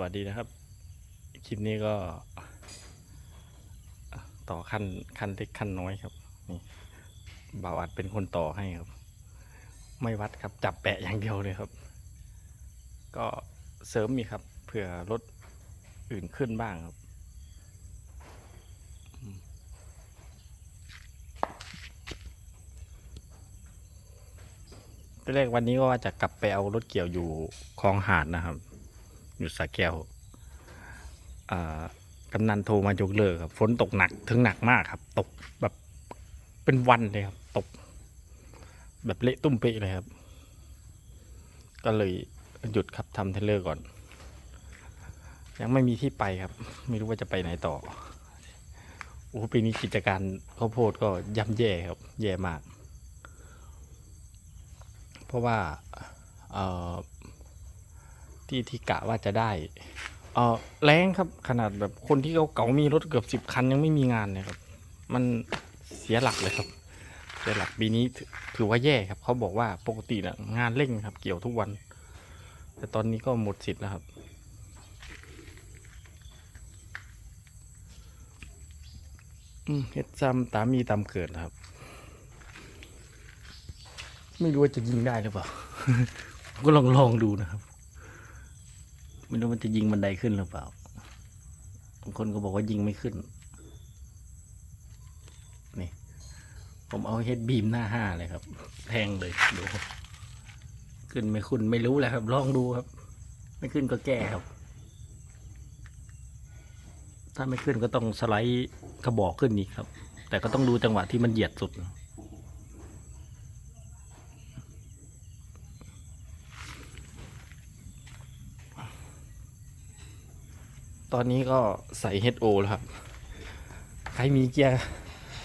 วัสดีนะครับ คลิปนี้ก็ต่อขั้นขั้นเล็กขั้นน้อยครับนี่บ่าวอัดเป็นคนต่อให้ครับ ไม่วัดครับจับแปะอย่างเดียวเลยครับ ก็เสริมมีครับเผื่อรถอื่นขึ้นบ้างครับอืมตอนแรกวันนี้ก็ว่าจะกลับไปเอารถเกี่ยวอยู่คลองหาดนะครับ อยู่สระแก้วกำนันโทรมายกเลิกครับ ฝนตกหนักถึงหนักมากครับ ตกแบบเป็นวันเลยครับ ตก แบบเละตุ้มเปะเลยครับ ก็เลยหยุดครับทำเทเลอร์ก่อน ยังไม่มีที่ไปครับ ไม่รู้ว่าจะไปไหนต่อโอ้ปีนี้กิจการข้าวโพดก็ย่ำแย่ครับ แย่มาก เพราะว่าเอ่อ ที่ที่กะว่าจะได้เออแรงครับขนาดแบบคนที่เขาเก่ามีรถเกือบสิบคันยังไม่มีงานเลยครับ มันเสียหลักเลยครับ เสียหลักปีนี้ถือว่าแย่ครับ เขาบอกว่าปกตินะงานเร่งครับ เกี่ยวทุกวัน แต่ตอนนี้ก็หมดสิทธิ์แล้วครับอืมเฮ็ดซ้ำตามมีตามเกิดนะครับ ไม่รู้ว่าจะยิงได้หรือเปล่า ก็ลองลองดูนะครับ ไม่รู้มันจะยิงบันไดขึ้นหรือเปล่าบางคนก็บอกว่ายิงไม่ขึ้น นี่ ผมเอาเฮดบีมหน้าห้าเลยครับแทงเลยดูขึ้นไม่ขึ้นไม่รู้แหละครับ ลองดูครับ ไม่ขึ้นก็แก้ครับ ถ้าไม่ขึ้นก็ต้องสไลด์กระบอกขึ้นอีกครับ แต่ก็ต้องดูจังหวะที่มันเหยียดสุด ตอนนี้ก็ใส่ HO แล้วครับ ใครมีเกียร์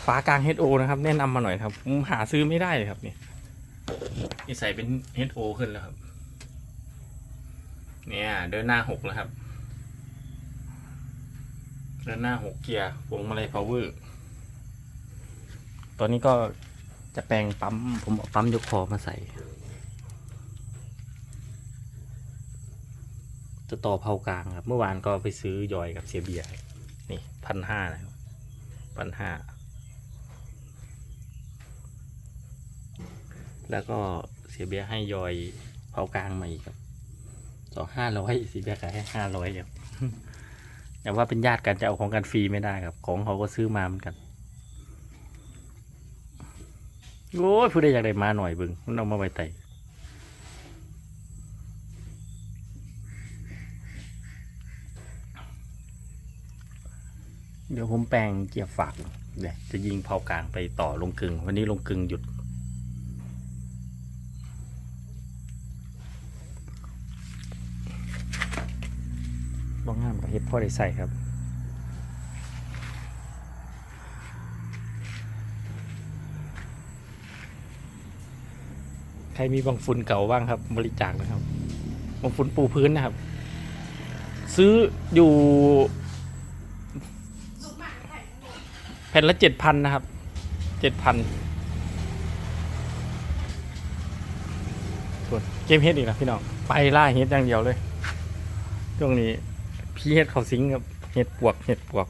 ฝากลาง HO นะครับ แนะนำมาหน่อยครับผมหาซื้อไม่ได้เลยครับนี่นี่ใส่เป็น HO ขึ้นแล้วครับ เนี่ย เดินหน้าหกแล้วครับ เดินหน้าหกเกียร์วงมาลัยพาวเวอร์ตอนนี้ก็จะแปลงปั๊ม ผมเอาปั๊มยกคอมาใส่ จะต่อเผากลางครับ เมื่อวานก็ไปซื้อยอยกับเสียเบียร์นี่พันห้านะครับพันห้าแล้วก็เสียเบียร์ให้ยอยเผากลางมาอีกครับสองห้าร้อยเสียเบียร์ขายให้ห้าร้อยครับแต่ว่าเป็นญาติกันจะเอาของกันฟรีไม่ได้ครับ ของเขาก็ซื้อมาเหมือนกันโอ้ยผู้ใดอยากได้มาหน่อยบึงมันเอามาไว้ไต่ เดี๋ยวผมแปลงเกียร์ฝากเดี๋ยวจะยิงเผากลางไปต่อลงกึงวันนี้ลงกึงหยุด บ้องงามกับเฮ็ดพ่อได้ใส่ครับใครมีบางฝุ่นเก่าบ้างครับ บริจาคนะครับบางฝุ่นปูพื้นนะครับ ซื้ออยู่ แผ่นละเจ็ดพันนะครับเจ็ดพันส่วนเกมเฮดอีกแล้วพี่น้อง ไปล่าเฮดอย่างเดียวเลย ช่วงนี้พี่เฮดเขาสิงครับเห็ดปวกเห็ดปวก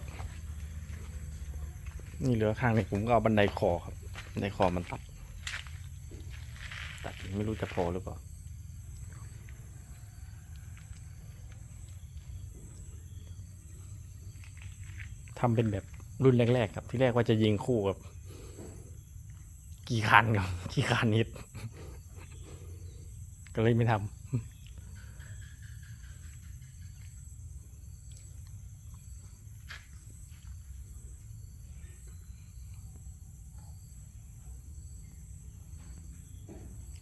นี่เหลือข้างนี้ผมก็เอาบันไดคอครับบันไดคอมันตัด ตัดไม่รู้จะพอหรือเปล่าทำเป็นแบบ รุ่นแรกๆครับ ที่แรกว่าจะยิงคู่กับ กี่คันครับกี่คันนิด ก็เลยไม่ทำ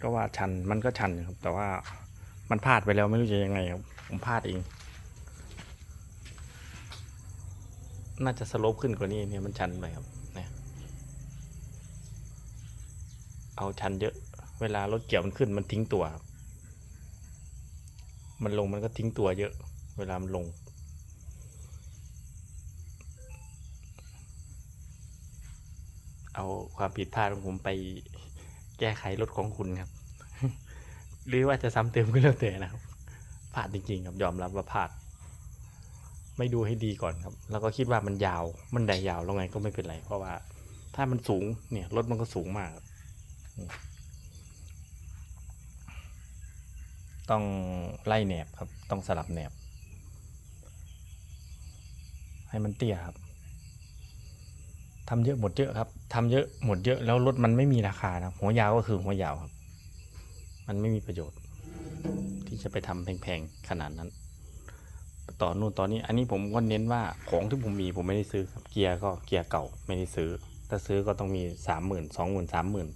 ก็ว่าชันมันก็ชันครับ แต่ว่ามันพลาดไปแล้วไม่รู้จะยังไงครับ ผมพลาดเอง น่าจะสโลปขึ้นกว่านี้เนี่ยมันชันไปครับเนี่ยเอาชันเยอะ เวลารถเกี่ยวมันขึ้นมันทิ้งตัวครับมันลงมันก็ทิ้งตัวเยอะ เวลามันลง เอาความผิดพลาดของผมไปแก้ไขรถของคุณครับ หรือว่าจะซ้ำเติมก็แล้วแต่นะครับพลาดจริงๆครับยอมรับว่าพลาด ไม่ดูให้ดีก่อนครับ แล้วก็คิดว่ามันยาวมันไดยาวแล้วไงก็ไม่เป็นไร เพราะว่า ถ้ามันสูงเนี่ยรถมันก็สูงมาก ต้องไล่แหนบครับ ต้องสลับแหนบ ให้มันเตี้ยครับทำเยอะหมดเยอะครับทำเยอะหมดเยอะแล้วรถมันไม่มีราคานะหัวยาวก็คือหัวยาวครับ มันไม่มีประโยชน์ ที่จะไปทำแพงๆขนาดนั้น ต่อนู่นตอนนี้ อันนี้ผมก็เน้นว่าของที่ผมมีผมไม่ได้ซื้อครับเกียร์ก็เกียร์เก่าไม่ได้ซื้อ ถ้าซื้อก็ต้องมีสามหมื่นสองหมื่นสามหมื่น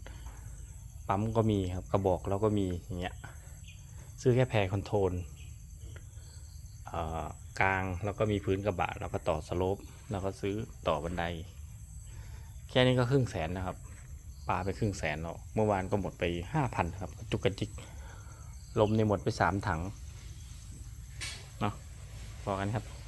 ปั๊มก็มีครับกระบอกเราก็มีอย่างเงี้ยซื้อแค่แพรคอนโทรลเออกลางแล้วก็มีพื้นกระบะแล้วก็ต่อสโลปแล้วก็ซื้อต่อบันได แค่นี้ก็ครึ่งแสนนะครับปาไปครึ่งแสนแล้วเมื่อวานก็หมดไปห้าพันครับจุกกระจิกลมเนี่ยหมดไปสามถัง พอกันครับ